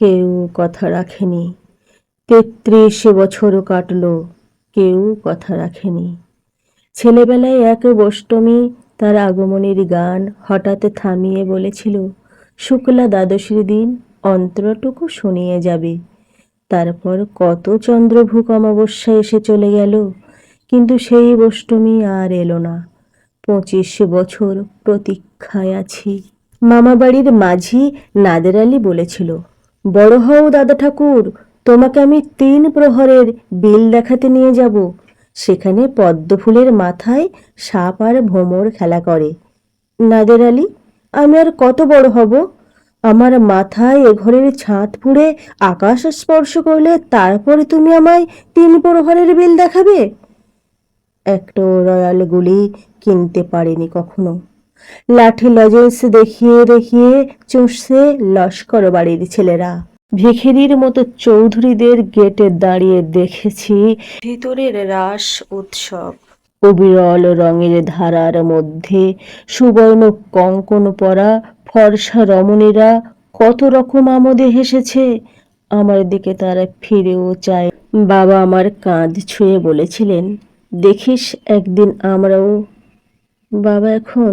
কেউ কথা রাখেনি। তেত্রিশ বছর কাটল, কেউ কথা রাখেনি। ছেলেবেলায় এক অষ্টমী তার আগমনের গান হঠাৎ থামিয়ে বলেছিল, শুক্লা দ্বাদশীর দিন অন্তরটুকু শুনিয়ে যাবে। তারপর কত চন্দ্রভূক অমাবস্যা এসে চলে গেল। কিন্তু সেই অষ্টমী আর এলো না। পঁচিশ বছর প্রতীক্ষায় আছি। মামাবাড়ির মাঝি নাদের আলী বলেছিল বড় হও দাদা ঠাকুর, তোমাকে আমি তিন প্রহরের বিল দেখাতে নিয়ে যাব। সেখানে পদ্ম ফুলের মাথায় সাপ আর ভোমর খেলা করে। নাদের আলী, আমি আর কত বড় হব? আমার মাথায় এ ঘরের ছাদ পুড়ে আকাশ স্পর্শ করলে তারপরে তুমি আমায় তিন প্রহরের বিল দেখাবে? একটা রয়্যাল গুলি কিনতে পারেনি কখনো। লাঠি লজেন্স দেখিয়ে দেখিয়ে চুষছে লস্কর বাড়ির ছেলেরা। ভিখিরির মতো চৌধুরীদের গেটে দাঁড়িয়ে দেখেছি ভিতরের রাস উৎসব। অবিরল রঙের ধারার মধ্যে সুবর্ণ কঙ্কন পরা ফর্সা রমণীরা কত রকম আমোদে হেসেছে। আমার দিকে তারা ফিরেও চায়। বাবা আমার কাঁধ ছুঁয়ে বলেছিলেন, দেখিস একদিন আমরাও বাবা এখন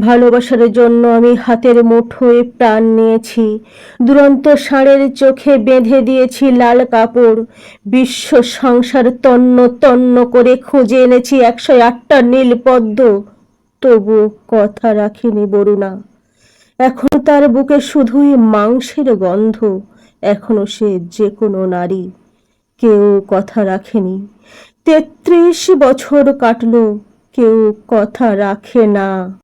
ভালোবাসার জন্য আমি হাতের মুঠোয় প্রাণ নিয়েছি। দুরন্ত ষাঁড়ের চোখে বেঁধে দিয়েছি লাল কাপড়। বিশ্ব সংসার তন্ন তন্ন করে খুঁজে এনেছি একশো আটটা নীল পদ্ম। তবু কথা রাখিনি বরুণা। এখন তার বুকে শুধুই মাংসের গন্ধ। এখনও সে যে কোনো নারী। কেউ কথা রাখেনি। তেত্রিশ বছর কাটল। কেউ কথা রাখে না।